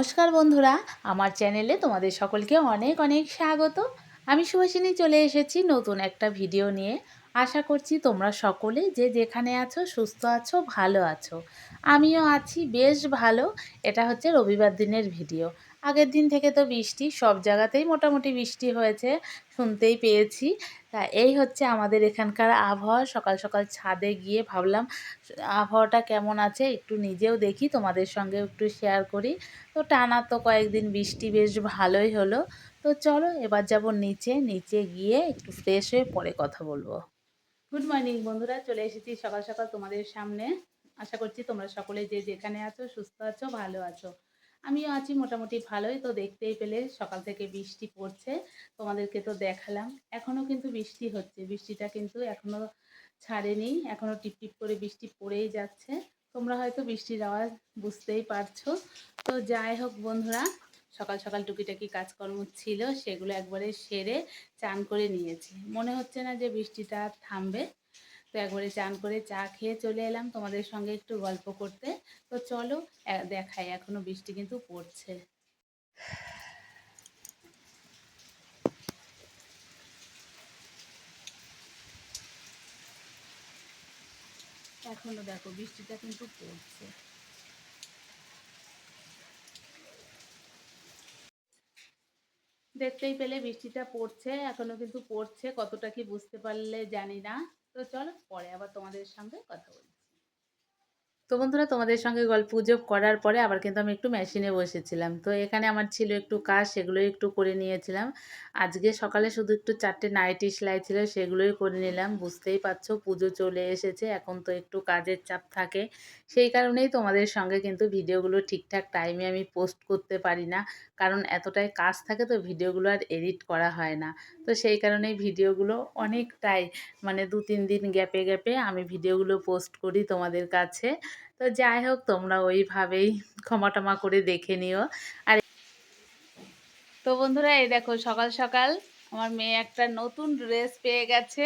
নমস্কার বন্ধুরা, আমার চ্যানেলে তোমাদের সকলকে অনেক অনেক স্বাগত। আমি সুভাষিনী চলে এসেছি নতুন একটা ভিডিও নিয়ে। আশা করছি তোমরা সকলে যে যেখানে আছো, সুস্থ আছো, ভালো আছো। আমিও আছি, বেশ ভালো। এটা হচ্ছে রবিবার দিনের ভিডিও। আগের দিন থেকে তো বৃষ্টি, সব জায়গাতেই মোটামুটি বৃষ্টি হয়েছে, শুনতেই পেয়েছি। তা এই হচ্ছে আমাদের এখানকার আবহাওয়া। সকাল সকাল ছাদে গিয়ে ভাবলাম, আবহাওয়াটা কেমন আছে একটু নিজেও দেখি, তোমাদের সঙ্গে একটু শেয়ার করি। তো টানা তো কয়েকদিন বৃষ্টি বেশ ভালোই হলো। তো চলো এবার যাব নিচে নিচে গিয়ে একটু ফ্রেশ হয়ে পরে কথা বলব। গুড মর্নিং বন্ধুরা, চলে এসেছি সকাল সকাল তোমাদের সামনে। আশা করছি তোমরা সকলে যে যেখানে আছো, সুস্থ আছো, ভালো আছো। আমিও আছি মোটামুটি ভালোই। তো দেখতেই পেলে সকাল থেকে বৃষ্টি পড়ছে। তোমাদেরকে তো দেখালাম। এখনও কিন্তু বৃষ্টি হচ্ছে। বৃষ্টিটা কিন্তু এখনও ছাড়েনি। এখনও টিপটিপ করে বৃষ্টি পড়েই যাচ্ছে। তোমরা হয়তো বৃষ্টির আওয়াজ বুঝতেই পারছ। তো যাই হোক বন্ধুরা, সকাল সকাল টুকিটাকি কাজকর্ম ছিল, সেগুলো একবারে সেরে চান করে নিয়েছি। মনে হচ্ছে না যে বৃষ্টিটা থামবে। তো একবারে চান করে চা খেয়ে চলে এলাম তোমাদের সঙ্গে একটু গল্প করতে। তো চলো দেখাই, এখনও বৃষ্টি কিন্তু পড়ছে। এখনও দেখো বৃষ্টিটা কিন্তু পড়ছে। দেখতেই পেলে বৃষ্টিটা পড়ছে, এখনও কিন্তু পড়ছে, কতটা কি বুঝতে পারলে জানি না। তো চলো পরে আবার তোমাদের সঙ্গে কথা বলি তো বন্ধুরা, তোমাদের সঙ্গে গল্প গুজব করার পরে আবার কিন্তু আমি একটু মেশিনে বসেছিলাম। তো এখানে আমার ছিল একটু কাজ, সেগুলোই একটু করে নিয়েছিলাম। আজকে সকালে শুধু একটু চারটে নাইটি সেলাই ছিল, সেগুলোই করে নিলাম। বুঝতেই পারছ, পুজো চলে এসেছে, এখন তো একটু কাজের চাপ থাকে। সেই কারণেই তোমাদের সঙ্গে কিন্তু ভিডিওগুলো ঠিকঠাক টাইমে আমি পোস্ট করতে পারি না। কারণ এতটাই কাজ থাকে তো ভিডিওগুলো আর এডিট করা হয় না। তো সেই কারণেই ভিডিওগুলো অনেকটাই মানে দু তিন দিন গ্যাপে গ্যাপে আমি ভিডিওগুলো পোস্ট করি তোমাদের কাছে। তো যাই হোক, তোমরা ওইভাবেই ক্ষমা টমা করে দেখে নিও। আর তো বন্ধুরা, এই দেখো সকাল সকাল আমার মেয়ে একটা নতুন ড্রেস পেয়ে গেছে।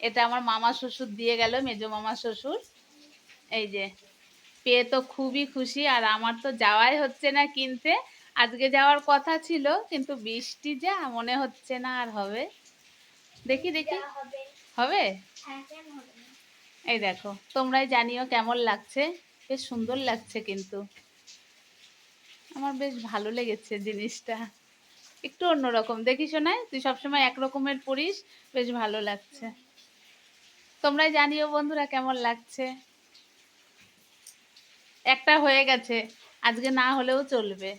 এটা আমার মামা শ্বশুর দিয়ে গেল, মেজো মামা শ্বশুর। এই যে পেয়ে তো খুবই খুশি আর আমার তো যাওয়াই হচ্ছে না কিনতে। আজকে যাওয়ার কথা ছিল কিন্তু বৃষ্টি যা মনে হচ্ছে না আর হবে। দেখি দেখি। হবে। হ্যাঁ, এই দেখো তোমরাই জানিও কেমন লাগছে। বেশ সুন্দর লাগছে কিন্তু। আমার বেশ ভালো লেগেছে জিনিসটা। একটু অন্যরকম। দেখি শোনায় তুই সবসময় একরকমের পরিস বেশ ভালো লাগছে। তোমরাই জানিও বন্ধুরা কেমন লাগছে। একটা হয়ে গেছে। আজকে না হলেও চলবে।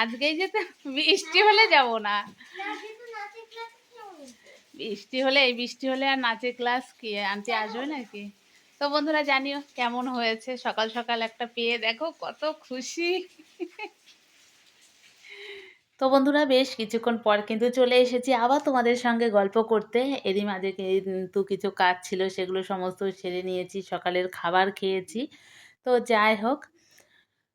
আজকেই যেতে বৃষ্টি হলে যাব না। বৃষ্টি হলে এই বৃষ্টি হলে আর নাচের ক্লাস কি? আনতে আসবে নাকি? তো বন্ধুরা জানিও কেমন হয়েছে? সকাল সকাল একটা পেয়ে দেখো কত খুশি। তো বন্ধুরা বেশ কিছুক্ষণ পর কিন্তু চলে এসেছি আবার তোমাদের সঙ্গে গল্প করতে। এরই মাঝে কিন্তু কিছু কাজ ছিল সেগুলো সমস্ত সেরে নিয়েছি, সকালের খাবার খেয়েছি। তো যাই হোক,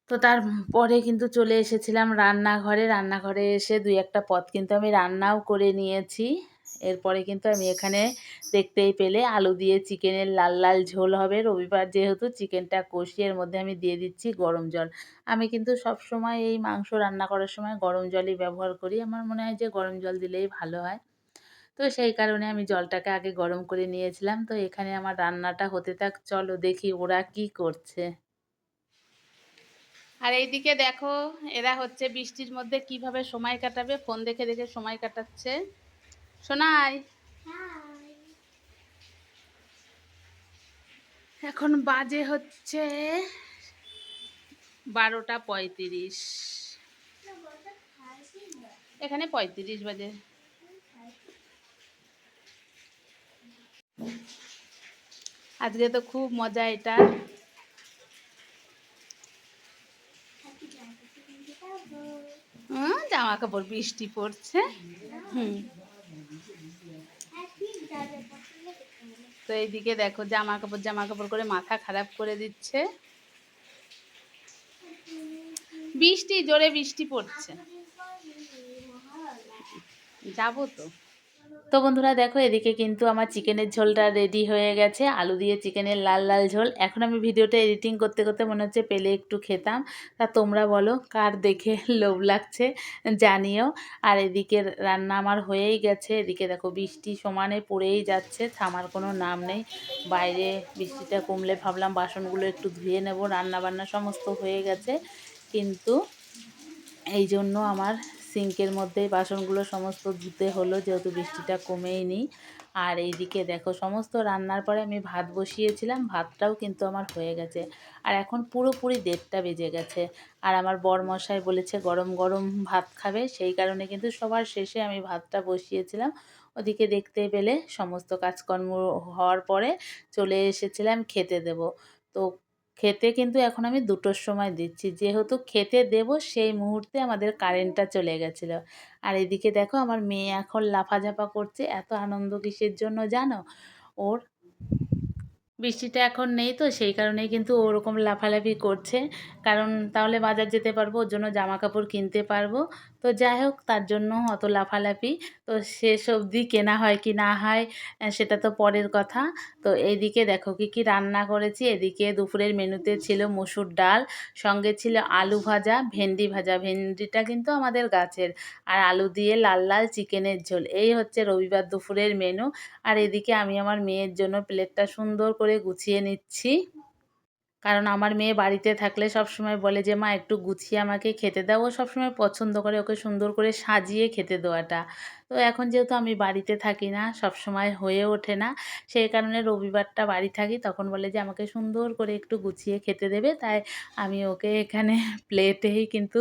তো তারপরে কিন্তু চলে এসেছিলাম রান্নাঘরে। রান্নাঘরে এসে দুই একটা পথ কিন্তু আমি রান্নাও করে নিয়েছি। এরপরে কিন্তু আমি এখানে দেখতেই পেলে আলু দিয়ে চিকেনের লাল লাল ঝোল হবে। রবিবার যেহেতু চিকেনটা কষিয়ে এর মধ্যে আমি দিয়ে দিচ্ছি গরম জল। আমি কিন্তু সব সময় এই মাংস রান্না করার সময় গরম জলই ব্যবহার করি। আমার মনে হয় যে গরম জল দিলেই ভালো হয়। তো সেই কারণে আমি জলটাকে আগে গরম করে নিয়েছিলাম। তো এখানে আমার রান্নাটা হতে থাক, চলো দেখি ওরা কি করছে। আর এইদিকে দেখো, এরা হচ্ছে বৃষ্টির মধ্যে কীভাবে সময় কাটাবে। ফোন দেখে দেখে সময় কাটাচ্ছে। হাই এখন বাজে হচ্ছে বারোটা পঁয়ত্রিশ। এখানে পঁয়ত্রিশ বাজে। আজকে তো খুব মজা এটা। জামা কাপড় বৃষ্টি পড়ছে। হুম। তো এইদিকে দেখো জামা কাপড় জামা কাপড় করে মাথা খারাপ করে দিচ্ছে। বৃষ্টি, জোরে বৃষ্টি পড়ছে। যাব তো। তো বন্ধুরা দেখো, এদিকে কিন্তু আমার চিকেনের ঝোলটা রেডি হয়ে গেছে। আলু দিয়ে চিকেনের লাল লাল ঝোল। এখন আমি ভিডিওটা এডিটিং করতে করতে মনে হচ্ছে পেলে একটু খেতাম। তা তোমরা বলো, কার দেখে লোভ লাগছে জানিও। আর এদিকে রান্না আমার হয়েই গেছে। এদিকে দেখো, বৃষ্টি সমানে পড়েই যাচ্ছে, থামার কোনো নাম নেই। বাইরে বৃষ্টিটা কমলে ভাবলাম বাসনগুলো একটু ধুয়ে নেব। রান্না বান্না সমস্ত হয়ে গেছে। কিন্তু এই জন্য আমার সিঙ্কের মধ্যে বাসনগুলো সমস্ত ধুতে হলো, যেহেতু বৃষ্টিটা কমেই নি আর এইদিকে দেখো, সমস্ত রান্নার পরে আমি ভাত বসিয়েছিলাম, ভাতটাও কিন্তু আমার হয়ে গেছে। আর এখন পুরোপুরি দেড়টা বেজে গেছে। আর আমার বর মশাই বলেছে, গরম গরম ভাত খাবে। সেই কারণে কিন্তু সবার শেষে আমি ভাতটা বসিয়েছিলাম। ওদিকে দেখতে পেলে সমস্ত কাজকর্ম হওয়ার পরে চলে এসেছিলাম খেতে দেব। তো খেতে কিন্তু এখন আমি দুটোর সময় দিচ্ছি। যেহেতু খেতে দেব, সেই মুহূর্তে আমাদের কারেন্টটা চলে গেছিল। আর এদিকে দেখো আমার মেয়ে এখন লাফাঝাপা করছে, এত আনন্দ কিসের জন্য জানো? ওর বৃষ্টিটা এখন নেই তো, সেই কারণেই কিন্তু ওরকম লাফালাফি করছে। কারণ তাহলে বাজার যেতে পারব, ওর জন্য জামা কাপড় কিনতে পারব। তো যাই হোক, তার জন্য অত লাফালাফি। তো সে সবজি কেনা হয় কি না হয় সেটা তো পরের কথা। তো এইদিকে দেখো কি কি রান্না করেছি। এদিকে দুপুরের মেনুতে ছিল মসুর ডাল, সঙ্গে ছিল আলু ভাজা, ভেন্ডি ভাজা। ভেন্ডিটা কিন্তু আমাদের গাছের। আর আলু দিয়ে লাল লাল চিকেনের ঝোল। এই হচ্ছে রবিবার দুপুরের মেনু। আর এদিকে আমি আমার মেয়ের জন্য প্লেটটা সুন্দর করে গুছিয়ে নিচ্ছি। কারণ আমার মেয়ে বাড়িতে থাকলে সব সময় বলে যে, মা, একটু গুছিয়ে আমাকে খেতে দাও। ও সবসময় পছন্দ করে ওকে সুন্দর করে সাজিয়ে খেতে দেওয়াটা। তো এখন যেহেতু আমি বাড়িতে থাকি না সব সময় হয়ে ওঠে না, সেই কারণে রবিবারটা বাড়ি থাকি, তখন বলে যে, আমাকে সুন্দর করে একটু গুছিয়ে খেতে দেবে। তাই আমি ওকে এখানে প্লেটেই কিন্তু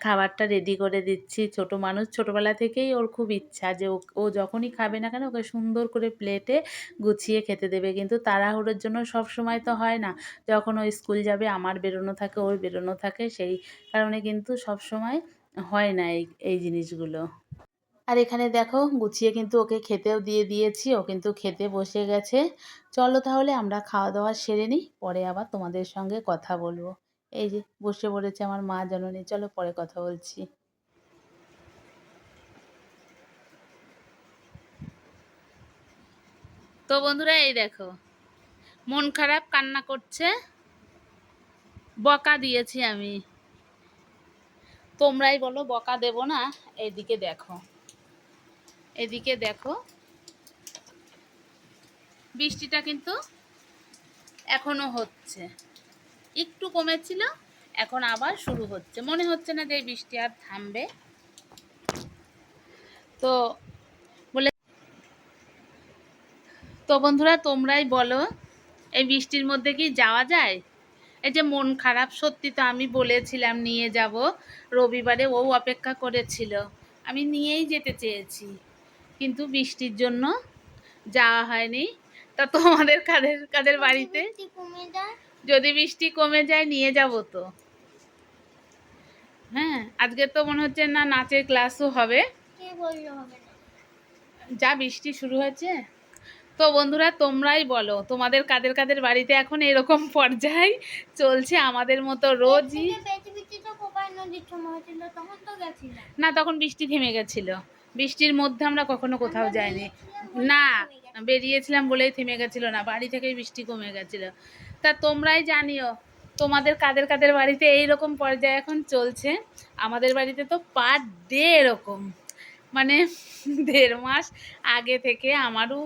খাবারটা রেডি করে দিচ্ছি। ছোট মানুষ, ছোটোবেলা থেকেই ওর খুব ইচ্ছা যে, ও- যখনই খাবে না কেন, ওকে সুন্দর করে প্লেটে গুছিয়ে খেতে দেবে। কিন্তু তাড়াহুড়োর জন্য সব সময় তো হয় না। যখন ও স্কুল যাবে, আমার বেরোনো থাকে, ওর বেরোনো থাকে, সেই কারণে কিন্তু সব সময় হয় না এই এই জিনিসগুলো। আর এখানে দেখো, গুছিয়ে কিন্তু ওকে খেতেও দিয়ে দিয়েছি, ও কিন্তু খেতে বসে গেছে। চলো তাহলে আমরা খাওয়া দাওয়া সেরে নিই, পরে আবার তোমাদের সঙ্গে কথা বলব। এই যে, বসে পড়েছে আমার মা জননী, চলো পরে কথা বলছি। তো বন্ধুরা, এই দেখো, মন খারাপ, কান্না করছে। বকা দিয়েছি আমি। তোমরাই বলো বকা দেব না, এদিকে দেখো। এদিকে দেখো। বৃষ্টিটা কিন্তু এখনও হচ্ছে। একটু কমেছিল, এখন আবার শুরু হচ্ছে। মনে হচ্ছে না যে বৃষ্টি আর থামবে। তো বলে তো বন্ধুরা, তোমরাই বলো, এই বৃষ্টির মধ্যে কি যাওয়া যায়? এই যে মন খারাপ সত্যি তো আমি বলেছিলাম নিয়ে যাব। রবিবারে ও অপেক্ষা করেছিল। আমি নিয়েই যেতে চেয়েছি। কিন্তু বৃষ্টির জন্য যাওয়া হয়নি। তা তোমাদের কাদের কাদের বাড়িতে? যদি বৃষ্টি কমে যায় নিয়ে যাব তো। হ্যাঁ আজকে তো মনে হচ্ছে না নাচের ক্লাসও হবে। যা বৃষ্টি শুরু হয়েছে। তো বন্ধুরা তোমরাই বলো তোমাদের কাদের কাদের বাড়িতে এখন এরকম পর্যায় চলছে আমাদের মতো রোজই? না তখন বৃষ্টি থেমে গেছিল। বৃষ্টির মধ্যে আমরা কখনো কোথাও যাইনি। না বেরিয়েছিলাম বলেই থেমে গেছিল না বাড়ি থেকেই বৃষ্টি কমে গেছিল। তা তোমরাই জানিও তোমাদের কাদের কাদের বাড়িতে এই রকম পর্যায়ে এখন চলছে? আমাদের বাড়িতে তো পার ডে এরকম। মানে দেড় মাস আগে থেকে আমারও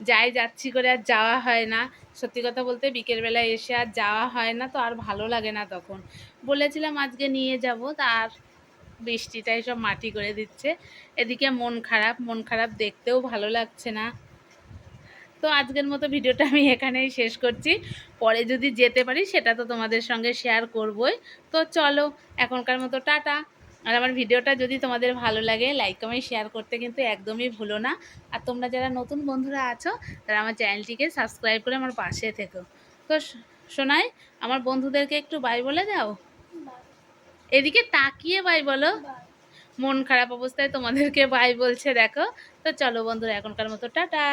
যাই যাচ্ছি করে আর যাওয়া হয় না। সত্যি কথা বলতে বিকেলবেলায় এসে আর যাওয়া হয় না, তো আর ভালো লাগে না তখন। বলেছিলাম আজকে নিয়ে যাব তার বৃষ্টিটাই সব মাটি করে দিচ্ছে। এদিকে মন খারাপ মন খারাপ দেখতেও ভালো লাগছে না। তো আজকের মতো ভিডিওটা আমি এখানেই শেষ করছি। পরে যদি যেতে পারি, সেটা তো তোমাদের সঙ্গে শেয়ার করবই। তো চলো, এখনকার মতো টাটা। আর আমার ভিডিওটা যদি তোমাদের ভালো লাগে লাইক কমেন্ট শেয়ার করতে কিন্তু একদমই ভুলো না। আর তোমরা যারা নতুন বন্ধুরা আছো, তারা আমার চ্যানেলটিকে সাবস্ক্রাইব করে আমার পাশে থেকো। তো শোনাই আমার বন্ধুদেরকে একটু বাই বলে দাও। এদিকে তাকিয়ে বাই বলো। মন খারাপ অবস্থায় তোমাদেরকে বাই বলছে, দেখো। তো চলো বন্ধুরা, এখনকার মতো, টাটা।